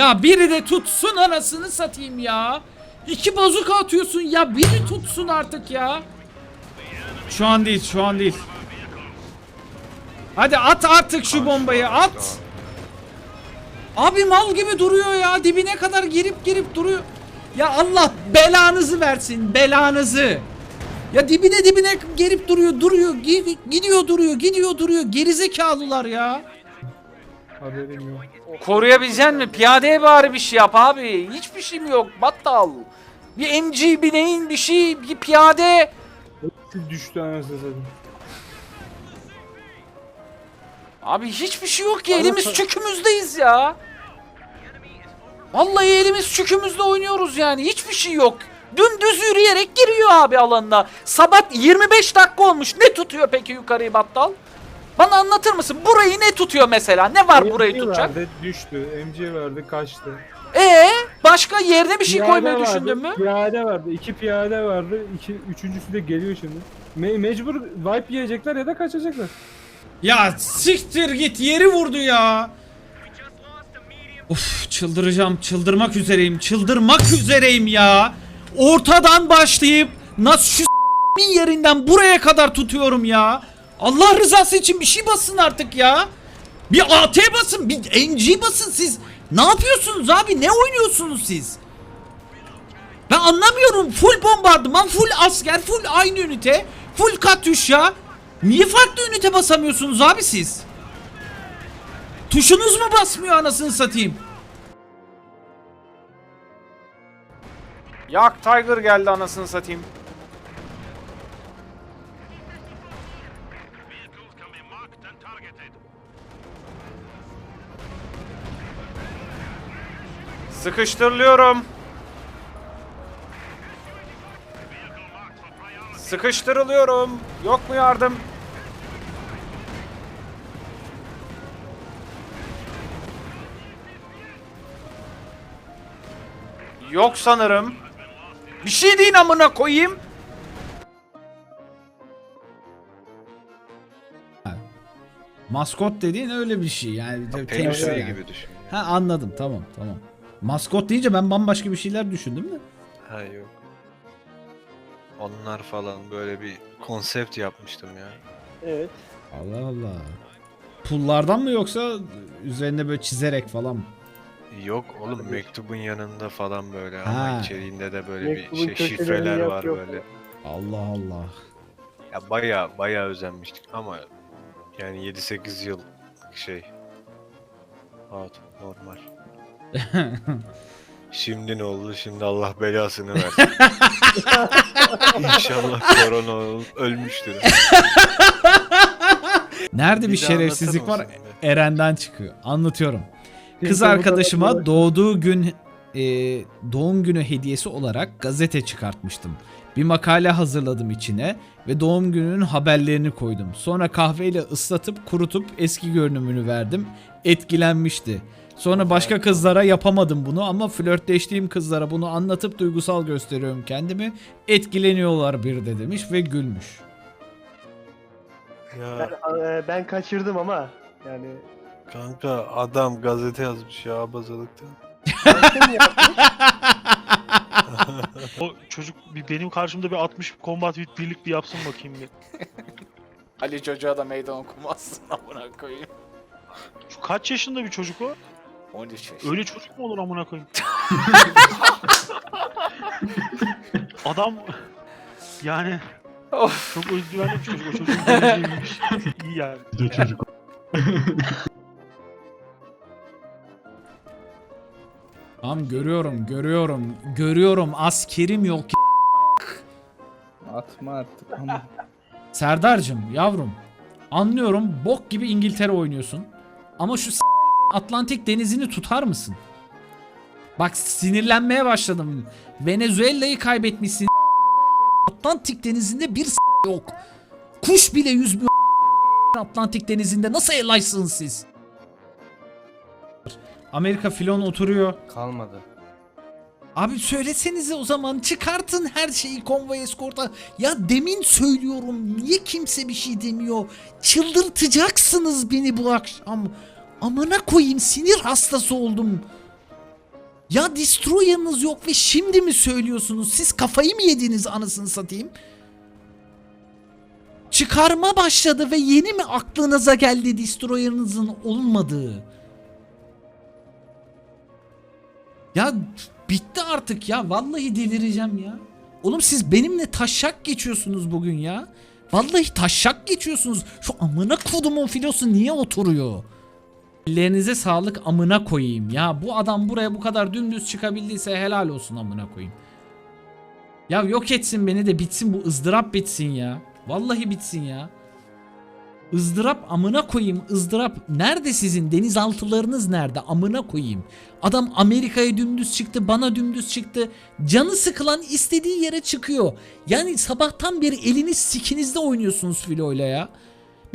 Ya biri de tutsun anasını satayım ya. İki bazuka atıyorsun ya biri tutsun artık ya. Şu an değil şu an değil. Hadi at artık şu bombayı at. Abi mal gibi duruyor ya dibine kadar girip girip duruyor. Ya Allah belanızı versin belanızı. Ya dibine dibine gelip duruyor duruyor gi- gidiyor duruyor gidiyor duruyor gerizekalılar ya. Haberim yok. Koruyabilecek mi? Piyadeye bari bir şey yap abi. Hiçbir şeyim yok. Battal. Bir MG, bir neyin bir şey, bir piyade. Hepsi düştü anasını satayım. Abi hiçbir şey yok ki. Elimiz çükümüzdeyiz ya. Vallahi elimiz çükümüzde oynuyoruz yani. Hiçbir şey yok. Dümdüz yürüyerek giriyor abi alanına. Sabat 25 dakika olmuş. Ne tutuyor peki yukarıyı Battal? Bana anlatır mısın? Burayı ne tutuyor mesela? Ne var burayı MG tutacak? Verdi, düştü. MC verdi, kaçtı. Ee, başka yerine bir şey Piyade koymayı vardı, düşündün mü? Piyade vardı. iki piyade vardı. İki, üçüncüsü de geliyor şimdi. Me- mecbur wipe yiyecekler ya da kaçacaklar. Ya siktir git yeri vurdu ya. Of çıldıracağım çıldırmak üzereyim çıldırmak üzereyim ya. Ortadan başlayıp nasıl şu s**min yerinden buraya kadar tutuyorum ya. Allah rızası için bir şey basın artık ya. Bir AT basın bir NG basın siz. Ne yapıyorsunuz abi ne oynuyorsunuz siz? Ben anlamıyorum full bombardıman full asker full aynı ünite full katüş ya. Niye farklı ünite basamıyorsunuz abi siz? Tuşunuz mu basmıyor anasını satayım? Yak Tiger geldi anasını satayım. Sıkıştırılıyorum. Sıkıştırılıyorum. Yok mu yardım? Yok sanırım. Bir şey deyin amına koyayım. Maskot dediğin öyle bir şey yani te- temsil yani. gibi düşün. Ha anladım tamam tamam. Maskot deyince ben bambaşka bir şeyler düşündüm de. Ha yok. Onlar falan böyle bir konsept yapmıştım ya. Evet. Allah Allah. Pullardan mı yoksa üzerine böyle çizerek falan mı? Yok oğlum mektubun yanında falan böyle Ha. ama içeriğinde de böyle bir Mektubun şey köşelerini şifreler yap, var yok. böyle. Allah Allah. Ya baya baya özenmiştik ama yani 7-8 yıl şey. Hat normal. Şimdi ne oldu? Şimdi Allah belasını versin. İnşallah korona olup ölmüştür. Nerede bir, Bir şerefsizlik var? mısın Eren'den çıkıyor. Anlatıyorum. Kız arkadaşıma doğduğu gün e, doğum günü hediyesi olarak gazete çıkartmıştım. Bir makale hazırladım içine ve doğum gününün haberlerini koydum. Sonra kahveyle ıslatıp kurutup eski görünümünü verdim. Etkilenmişti. Sonra başka kızlara yapamadım bunu ama flörtleştiğim kızlara bunu anlatıp duygusal gösteriyorum kendimi. Etkileniyorlar bir de demiş ve gülmüş. Ya Ben, e, ben kaçırdım ama yani kanka adam gazete yazmış ya abazalıkta. başka mı yaptın? O çocuk bir benim karşımda bir 60 combat with birlik bir yapsın bakayım bir. Ali çocuğa da meydan okumazsın amına koyayım. Şu kaç yaşında bir çocuk o? 13 yaş. Öyle çocuk mu olur amına koyayım? Adam yani Of. çok özgüvenli bir çocuk. O çocuğun geleceğiymiş. İyi yani. Tamam görüyorum, görüyorum, görüyorum. Askerim yok. Atma artık. Ama Serdar'cım yavrum anlıyorum bok gibi İngiltere oynuyorsun. Ama şu s- Atlantik denizini tutar mısın? Bak sinirlenmeye başladım. Venezuela'yı kaybetmişsin. Atlantik denizinde bir yok. Kuş bile yüzmüyor Atlantik denizinde. Nasıl elaysınız siz? Amerika filon oturuyor. Kalmadı. Abi söylesenize o zaman çıkartın her şeyi konvoy eskorta. Ya demin söylüyorum niye kimse bir şey demiyor? Çıldırtacaksınız beni bu akşam. Amına koyayım sinir hastası oldum. Ya destroyer'ınız yok ve şimdi mi söylüyorsunuz? Siz kafayı mı yediniz anasını satayım? Çıkarma başladı ve yeni mi aklınıza geldi destroyer'ınızın olmadığı? Ya bitti artık ya. Vallahi delireceğim ya. Oğlum siz benimle taşak geçiyorsunuz bugün ya. Vallahi taşak geçiyorsunuz. Şu amına kodumun filosu niye oturuyor? Ellerinize sağlık amına koyayım ya. Bu adam buraya bu kadar dümdüz çıkabildiyse helal olsun amına koyayım. Ya yok etsin beni de bitsin bu ızdırap bitsin ya. Vallahi bitsin ya. ızdırap amına koyayım ızdırap. Nerede sizin denizaltılarınız nerede amına koyayım. Adam Amerika'ya dümdüz çıktı bana dümdüz çıktı. Canı sıkılan istediği yere çıkıyor. Yani sabahtan beri eliniz sikinizde oynuyorsunuz filoyla ya.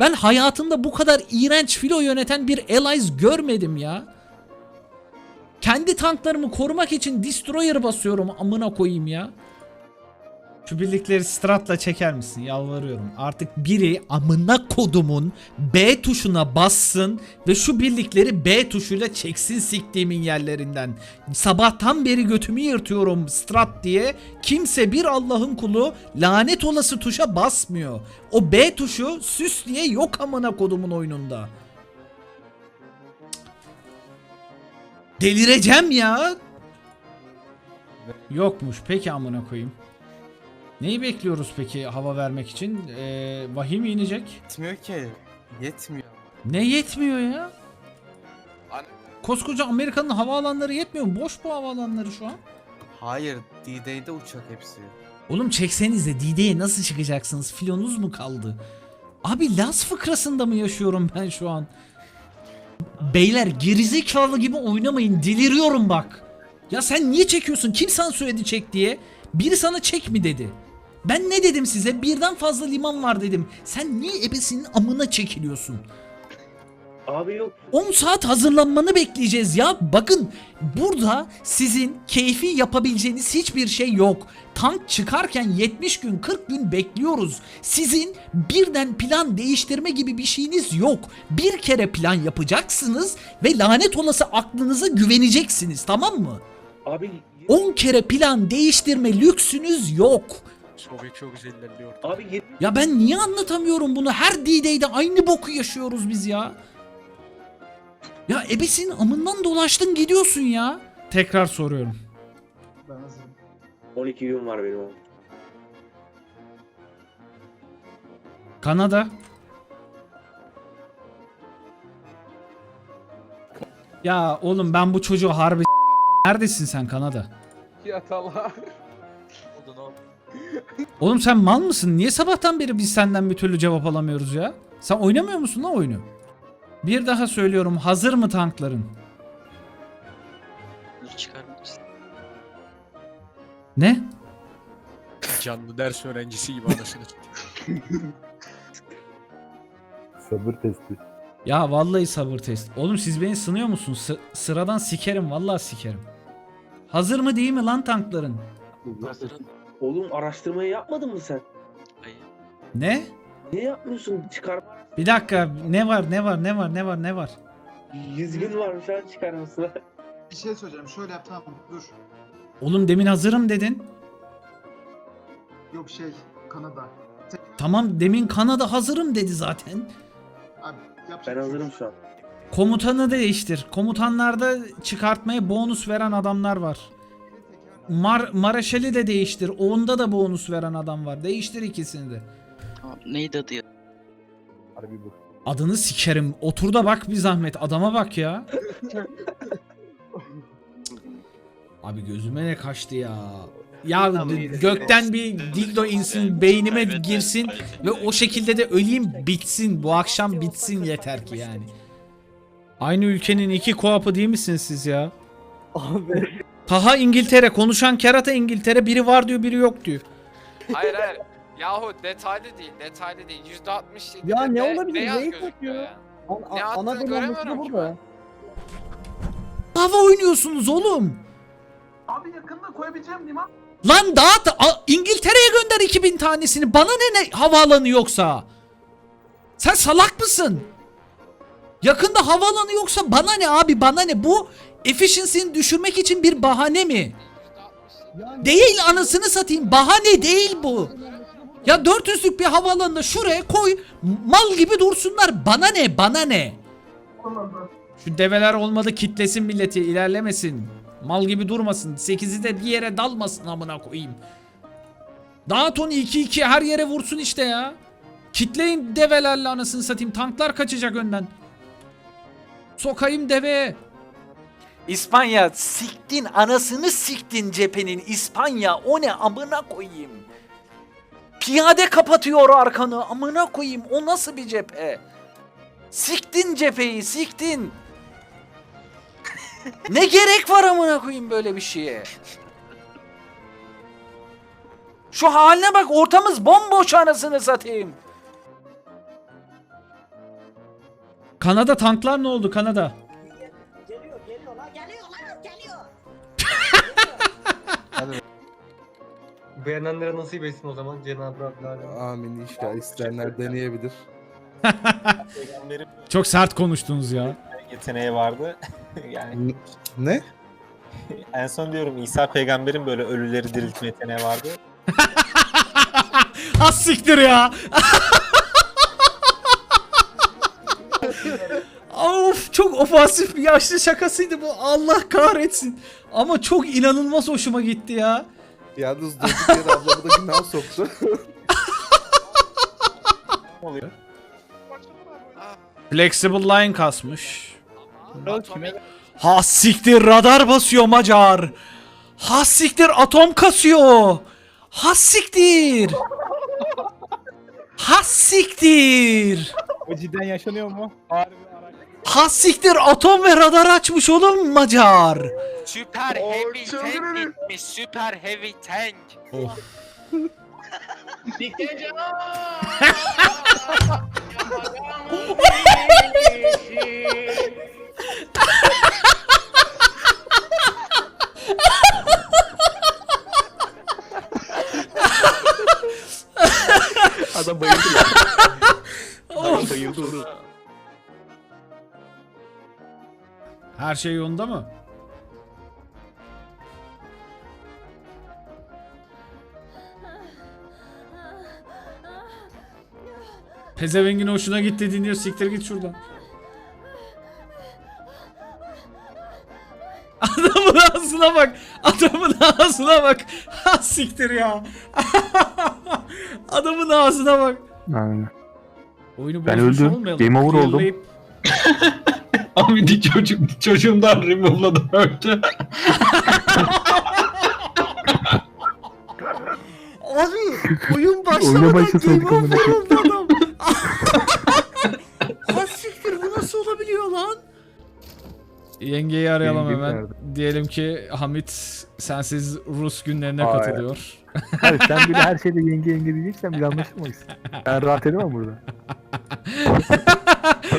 Ben hayatımda bu kadar iğrenç filo yöneten bir allies görmedim ya. Kendi tanklarımı korumak için destroyer basıyorum amına koyayım ya. Şu birlikleri stratla çeker misin? Yalvarıyorum. Artık biri amına kodumun B tuşuna bassın ve şu birlikleri B tuşuyla çeksin siktiğimin yerlerinden. Sabahtan beri götümü yırtıyorum strat diye. Kimse bir Allah'ın kulu lanet olası tuşa basmıyor. O B tuşu süs diye yok amına kodumun oyununda. Delireceğim ya. Yokmuş. Peki amına koyayım. Neyi bekliyoruz peki hava vermek için? Ee, vahiy mi inecek? Yetmiyor ki. Yetmiyor. Ne yetmiyor ya? Hani- Koskoca Amerika'nın havaalanları yetmiyor mu? Boş bu havaalanları şu an. Hayır, D-Day'de uçak hepsi. Oğlum çeksenize DD'ye nasıl çıkacaksınız? Filonuz mu kaldı? Abi Las fıkrasında mı yaşıyorum ben şu an? Beyler gerizekalı gibi oynamayın. Deliriyorum bak. Ya sen niye çekiyorsun? Kim sana söyledi çek diye? Biri sana çek mi dedi? Ben ne dedim size? Birden fazla liman var dedim. Sen niye ebesinin amına çekiliyorsun? Abi yok. 10 saat hazırlanmanı bekleyeceğiz ya. Bakın burada sizin keyfi yapabileceğiniz hiçbir şey yok. Tank çıkarken 70 gün 40 gün bekliyoruz. Sizin birden plan değiştirme gibi bir şeyiniz yok. Bir kere plan yapacaksınız ve lanet olası aklınıza güveneceksiniz tamam mı? Abi 10 kere plan değiştirme lüksünüz yok. Çok çok güzel ilerliyor. abi 20 Ya ben niye anlatamıyorum bunu? Her D-Day'de aynı boku yaşıyoruz biz ya. Ya ebesin amından dolaştın gidiyorsun ya. Tekrar soruyorum. 12 gün var benim. Kanada. Ya oğlum ben bu çocuğu harbi Neredesin sen Kanada? Yat Allah. Oğlum sen mal mısın? Niye sabahtan beri biz senden bir türlü cevap alamıyoruz ya? Sen oynamıyor musun lan oyunu? Bir daha söylüyorum hazır mı tankların? Ne? Canlı ders öğrencisi gibi anasını. Sabır testi. Ya vallahi sabır test. Oğlum siz beni sınıyor musunuz? Sı- sıradan sikerim vallahi sikerim. Hazır mı değil mi lan tankların? Hazırın. Oğlum araştırmayı yapmadın mı sen? Ne? Niye yapmıyorsun? Çıkarma. Bir dakika ne var ne var ne var ne var ne var? 100 gün varmış ha çıkarmasına. Bir şey söyleyeceğim. Şöyle yap tamam dur. Oğlum demin hazırım dedin. Yok şey Kanada. Tamam demin Kanada hazırım dedi zaten. Abi yapacak Ben şey hazırım şu an. Komutanı değiştir. Komutanlarda çıkartmaya bonus veren adamlar var. Mar Maraşeli de değiştir. Onda da bonus veren adam var. Değiştir ikisini de. Neydi adı ya? Harbi bu. Adını sikerim. Otur da bak bir zahmet. Adama bak ya. Abi gözüme ne kaçtı ya. Ya gökten bir dildo insin, beynime girsin ve o şekilde de öleyim bitsin. Bu akşam bitsin yeter ki yani. Aynı ülkenin iki koapı değil misiniz siz ya? Abi. Taha İngiltere, konuşan kerata İngiltere, biri var diyor, biri yok diyor. Hayır hayır. Yahu detaylı değil, detaylı değil. %67 Ya ne olabilir? Neyi. An, Ne a- attığını ana göremiyorum ki burada. Hava oynuyorsunuz oğlum. Abi yakında koyabileceğim liman. Lan dağıt A- İngiltere'ye gönder 2000 tanesini. Bana ne ne havaalanı yoksa? Sen salak mısın? Yakında havaalanı yoksa bana ne abi bana ne bu efficiency'ni düşürmek için bir bahane mi? Değil anasını satayım. Bahane değil bu. Ya 400'lük bir havaalanında şuraya koy. Mal gibi dursunlar. Bana ne? Bana ne? Şu develer olmadı kitlesin milleti ilerlemesin. Mal gibi durmasın. 8'i de bir yere dalmasın amına koyayım. Dağıt onu 2-2 her yere vursun işte ya. Kitleyin develerle anasını satayım. Tanklar kaçacak önden. Sokayım deveye. İspanya siktin anasını siktin cephenin İspanya o ne amına koyayım. Piyade kapatıyor arkanı amına koyayım o nasıl bir cephe? Siktin cepheyi siktin. ne gerek var amına koyayım böyle bir şeye? Şu haline bak ortamız bomboş anasını satayım. Kanada tanklar ne oldu Kanada? Beğenenlere nasip etsin o zaman Cenab-ı Hak. Amin inşallah isteyenler deneyebilir. Çok sert konuştunuz ya. yeteneği vardı. yani Ne? en son diyorum İsa peygamberin böyle ölüleri diriltme yeteneği vardı. Az siktir ya. of çok ofansif bir yaşlı şakasıydı bu. Allah kahretsin. Ama çok inanılmaz hoşuma gitti ya. Yalnız durduk yere ablamı da günah soktu. Oluyor. Flexible line kasmış. Ha siktir radar basıyor Macar. Ha siktir atom kasıyor. Ha siktir. Ha siktir. O cidden yaşanıyor mu? Ha siktir atom ve radar açmış oğlum Macar. Süper heavy tank gitmiş. Süper heavy tank. Adam bayıldı ya. Of. bayıldı onu. Her şey yolunda mı? Pezevengin hoşuna gitti dinliyor siktir git şuradan. Adamın ağzına bak. Adamın ağzına bak. Ha siktir ya. Adamın ağzına bak. Aynen. Oyunu Ben öldüm. olmayalım. Game over oldum. Abi çocuk, çocuğumdan remove'ladım öldü. Abi oyun başlamadan başlasaydık game over amına oldu adam. Ha siktir bu nasıl olabiliyor lan? Yengeyi arayalım Yenge hemen. nerede? Diyelim ki Hamit sensiz Rus günlerine Aa, katılıyor. Hayır sen bir de her şeyde yenge yenge diyeceksen biz anlaşılmayız. Ben rahat edemem burada.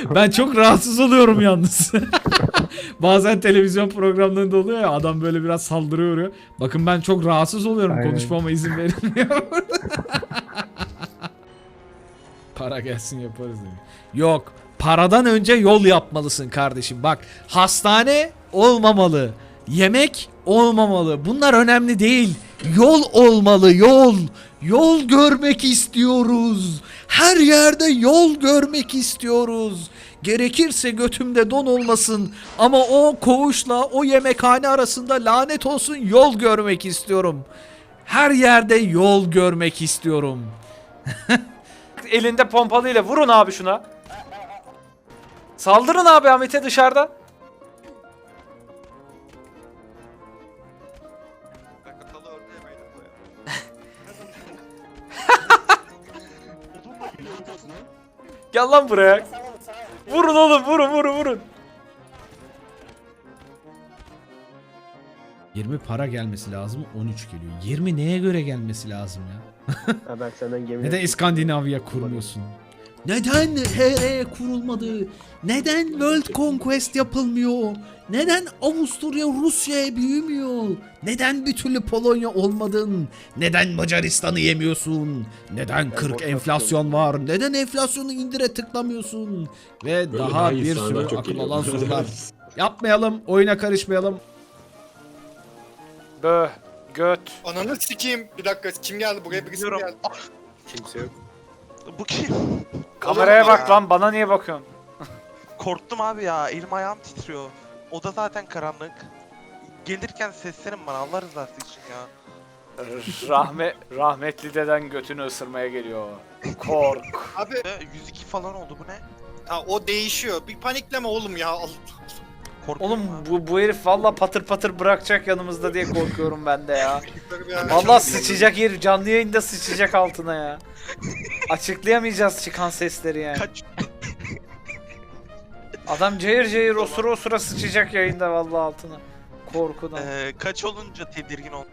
ben çok rahatsız oluyorum yalnız. Bazen televizyon programlarında oluyor ya adam böyle biraz saldırıyor uğruyor. Bakın ben çok rahatsız oluyorum Aynen. konuşmama izin verilmiyor. Para gelsin yaparız diyor. Yok paradan önce yol yapmalısın kardeşim. Bak hastane olmamalı. Yemek olmamalı. Bunlar önemli değil. Yol olmalı yol. Yol görmek istiyoruz. Her yerde yol görmek istiyoruz. Gerekirse götümde don olmasın ama o koğuşla o yemekhane arasında lanet olsun yol görmek istiyorum. Her yerde yol görmek istiyorum. Elinde pompalıyla vurun abi şuna. Saldırın abi Ahmet'e dışarıda. Gel lan buraya. Vurun oğlum vurun vurun vurun. 20 para gelmesi lazım 13 geliyor. 20 neye göre gelmesi lazım ya? Ha ben senden gemi. Neden İskandinavya kurmuyorsun? Neden HE kurulmadı? Neden World Conquest yapılmıyor? Neden Avusturya Rusya'ya büyümüyor? Neden bir türlü Polonya olmadın? Neden Macaristan'ı yemiyorsun? Neden 40 enflasyon var? Neden enflasyonu indire tıklamıyorsun? Ve daha bir sürü akıl alan sorular. Yapmayalım. Oyuna karışmayalım. Bö. Göt. Ananı sikeyim. Bir dakika kim geldi buraya birisi mi geldi? Kimse yok. Bu kim? Kameraya bak lan bana niye bakıyorsun? Korktum abi ya. Elim ayağım titriyor. Oda zaten karanlık. Gelirken seslenin bana Allah rızası için ya. Rahme rahmetli deden götünü ısırmaya geliyor. Kork. Abi 102 falan oldu bu ne? Ha o değişiyor. Bir panikleme oğlum ya. Korkuyorum Oğlum bu bu herif valla patır patır bırakacak yanımızda diye korkuyorum ben de ya. Valla sıçacak herif canlı yayında sıçacak altına ya. Açıklayamayacağız çıkan sesleri yani. Kaç Adam cayır cayır osura osura sıçacak yayında valla altına. Korkudan. Ee, kaç olunca tedirgin oldum.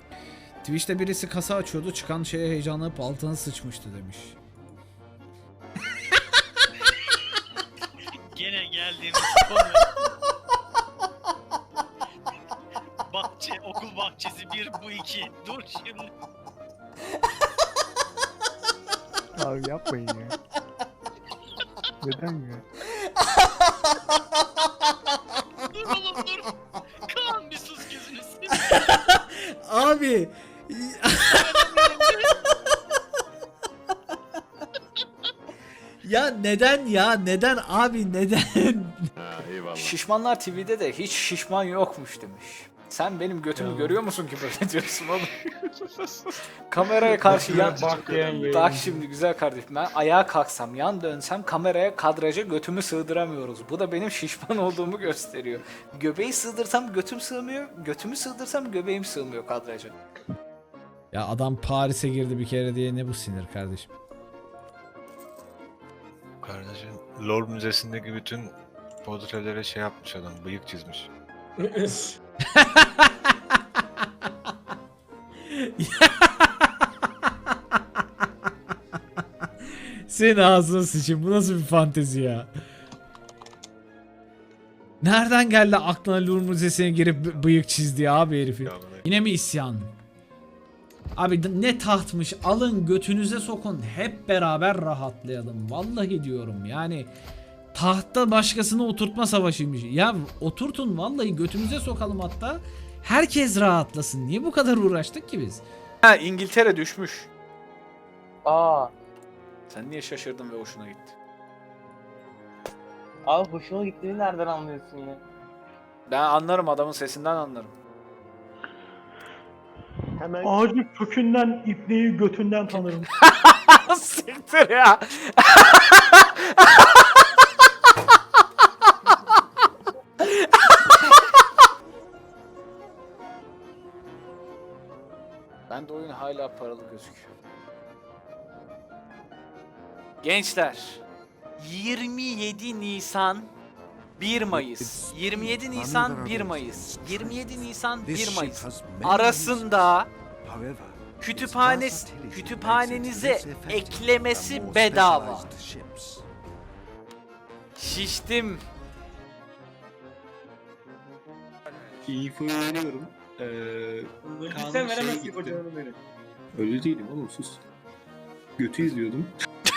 Twitch'te birisi kasa açıyordu. Çıkan şeye heyecanlanıp altına sıçmıştı demiş. Gene geldiğimiz konu. Bahçesi bir bu iki. Dur şimdi. Abi yapmayın ya. Neden ya? Dur oğlum dur. Kaan bir sus gözünü seveyim. Abi. ya neden ya? Neden abi neden? Şişmanlar TV'de de hiç şişman yokmuş demiş. Sen benim götümü görüyor musun ki böyle diyorsun oğlum? Kameraya karşı yan... Bak şimdi güzel kardeşim ben ayağa kalksam yan dönsem kameraya kadraja götümü sığdıramıyoruz. Bu da benim şişman olduğumu gösteriyor. Göbeği sığdırsam götüm sığmıyor. Götümü sığdırsam göbeğim sığmıyor kadraja. Ya adam Paris'e girdi bir kere diye ne bu sinir kardeşim? Kardeşim LoL müzesindeki bütün portrelere şey yapmış adam. Bıyık çizmiş. Senin ağzına sıçayım. Bu nasıl bir fantezi ya? Nereden geldi aklına Louvre Müzesi'ne girip bıyık çizdi abi herifi? Yine mi isyan? Abi ne tahtmış alın götünüze sokun hep beraber rahatlayalım. Vallahi diyorum yani tahta başkasını oturtma savaşıymış. Ya oturtun vallahi götümüze sokalım hatta. Herkes rahatlasın. Niye bu kadar uğraştık ki biz? Ha İngiltere düşmüş. Aa. Sen niye şaşırdın ve hoşuna gitti? Abi hoşuma gittiğini nereden anlıyorsun ya? Ben anlarım adamın sesinden anlarım. Hemen Ağacı kökünden, ipneyi götünden tanırım. Siktir ya. hala paralı gözüküyor. Gençler 27 Nisan 1 Mayıs 27 Nisan 1 Mayıs 27 Nisan 1 Mayıs arasında kütüphanes kütüphanenize eklemesi bedava. Şiştim. İyi oynuyorum. Ee, sen veremezsin kocana beni. Öyle değilim oğlum sus. Götü izliyordum.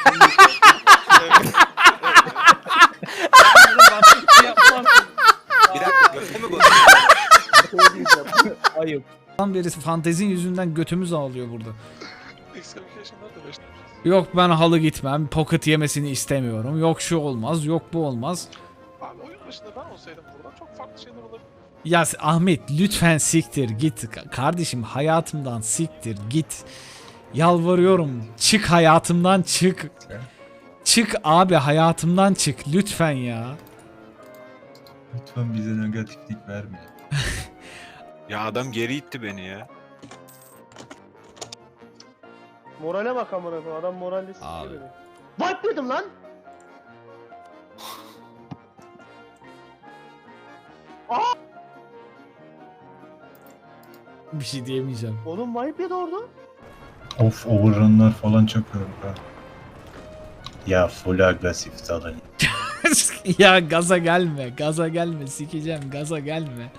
Bir dakika götü mü Ayıp. Tam birisi fantezin yüzünden götümüz ağlıyor burada. Başlamış. Yok ben halı gitmem. Pocket yemesini istemiyorum. Yok şu olmaz. Yok bu olmaz. Abi oyun başında ben olsaydım burada çok farklı şeyler olabilir. Ya Ahmet lütfen siktir git. Ka- Kardeşim hayatımdan siktir git. Yalvarıyorum. Çık hayatımdan çık. Çık abi hayatımdan çık lütfen ya. Lütfen bize negatiflik verme. Ya adam geri itti beni ya. Morale bak amına koyayım. Adam moralle Abi. sikiyor beni. Wipe yedim lan. Bir şey diyemeyeceğim. Oğlum wipe yedi orada. Of overrunlar falan çok ha. Ya full agresif salın. ya gaza gelme. Gaza gelme. Sikeceğim. Gaza gelme.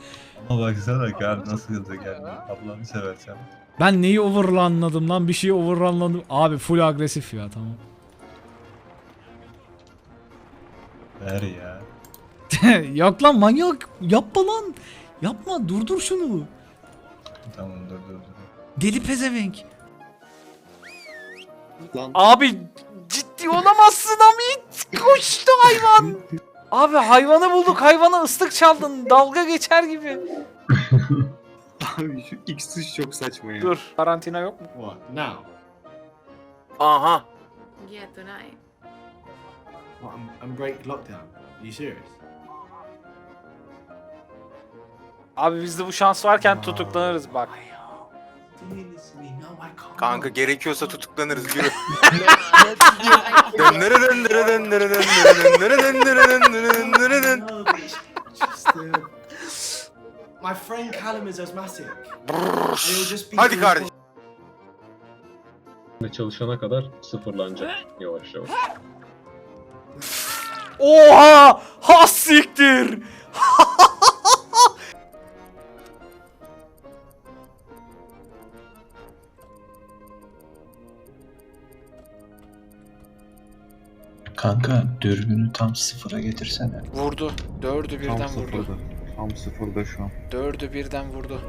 Ama baksana kar nasıl hızlı geldi. Ablamı seversen. Ben neyi overrunladım lan? Bir şeyi overrunladım. Abi full agresif ya tamam. Ver ya. Yok lan manyak. Yapma lan. Yapma durdur şunu. Tamam dur dur dur. Deli pezevenk. Abi ciddi olamazsın Amit. Koştu hayvan. Abi hayvanı bulduk. Hayvana ıslık çaldın. Dalga geçer gibi. Abi şu X tuş çok saçma ya. Dur. Karantina yok mu? What? Now? Aha. Yeah, tonight. What, I'm, I'm break lockdown. Are you serious? Abi bizde bu şans varken tutuklanırız bak. Kanka gerekiyorsa tutuklanırız yürü. My friend Callum is asthmatic. Hadi kardeşim. Çalışana kadar sıfırlanacak yavaş yavaş. Oha! Ha siktir! Kanka dürbünü tam sıfıra getirsene. Vurdu. Dördü birden vurdu. Tam sıfırda şu an. Dördü birden vurdu.